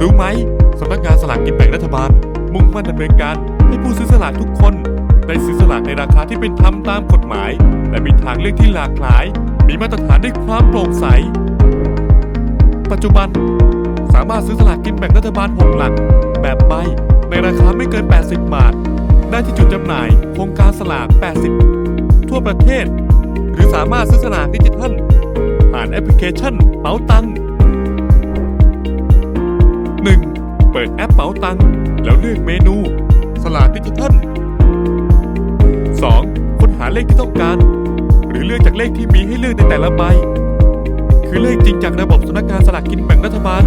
รู้ไหมสำนักงานสลากกินแบ่งรัฐบาล มุ่งมั่นดำเนินการให้ผู้ซื้อสลากทุกคนได้ซื้อสลากในราคาที่เป็นธรรมตามกฎหมาย และมีทางเลือกที่หลากหลาย มีมาตรฐานด้วยความโปร่งใส ปัจจุบัน สามารถซื้อสลากกินแบ่งรัฐบาล 6 หลัก แบบใบในราคาไม่เกิน 80 บาท ได้ที่จุดจำหน่ายโครงการสลาก 80 ทั่วประเทศ หรือสามารถซื้อสลากดิจิทัล ผ่านแอปพลิเคชันเป๋าตังค์ ปิดแอปเป๋าตังค์แล้วเลือกเมนู สลากดิจิทัล 2. ค้นหาเลขที่ต้องการ หรือเลือกจากเลขที่มีให้เลือกในแต่ละใบ คือเลขจริงจากระบบสำนักงานสลากกินแบ่งรัฐบาล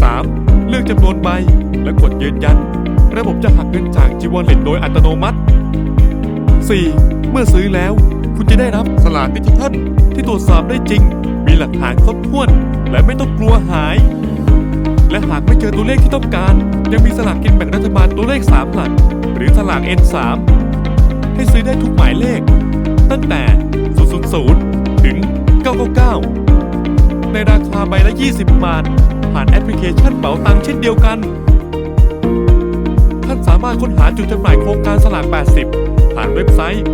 3. เลือกจำนวนใบ และกดยืนยัน ระบบจะหักเงินจากจีวอลเล็ตโดยอัตโนมัติ 4. เมื่อซื้อแล้ว คุณจะได้รับสลากดิจิทัล ที่ตรวจสอบได้จริง มีหลักฐานครบถ้วน และไม่ต้องกลัวหาย และหากไม่เจอตัวเลขที่ต้องการ ยังมีสลากกินแบ่งรัฐบาลตัวเลข 3 หลัก หรือสลาก N3 ให้ซื้อได้ทุกหมายเลข ตั้งแต่ 000 ถึง 999 ในราคาใบละ 20 บาท ผ่านแอปพลิเคชันเป๋าตังค์เช่นเดียวกัน ท่านสามารถค้นหาจุดจำหน่ายโครงการสลาก 80 ผ่านเว็บไซต์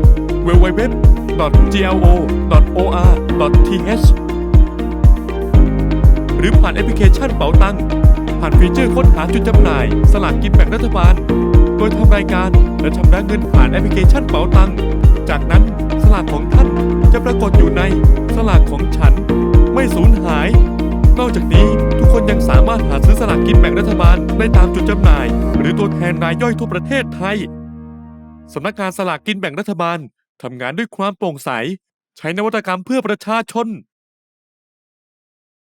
www.glo.or.th หรือผ่านแอปพลิเคชันเป๋าตังค์ผ่านฟีเจอร์ค้นหาจุดจำหน่าย สลากกินแบ่งรัฐบาล โดยทำรายการและชำระเงินผ่านแอปพลิเคชันเป๋าตังค์จากนั้นสลากของท่านจะปรากฏอยู่ในสลากของฉัน ไม่สูญหาย นอกจากนี้ทุกคนยังสามารถหาซื้อสลากกินแบ่งรัฐบาลได้ตามจุดจำหน่าย หรือตัวแทนรายย่อยทั่วประเทศไทยสำนักงานสลากกินแบ่งรัฐบาลทำงานด้วยความโปร่งใส ใช้นวัตกรรมเพื่อประชาชน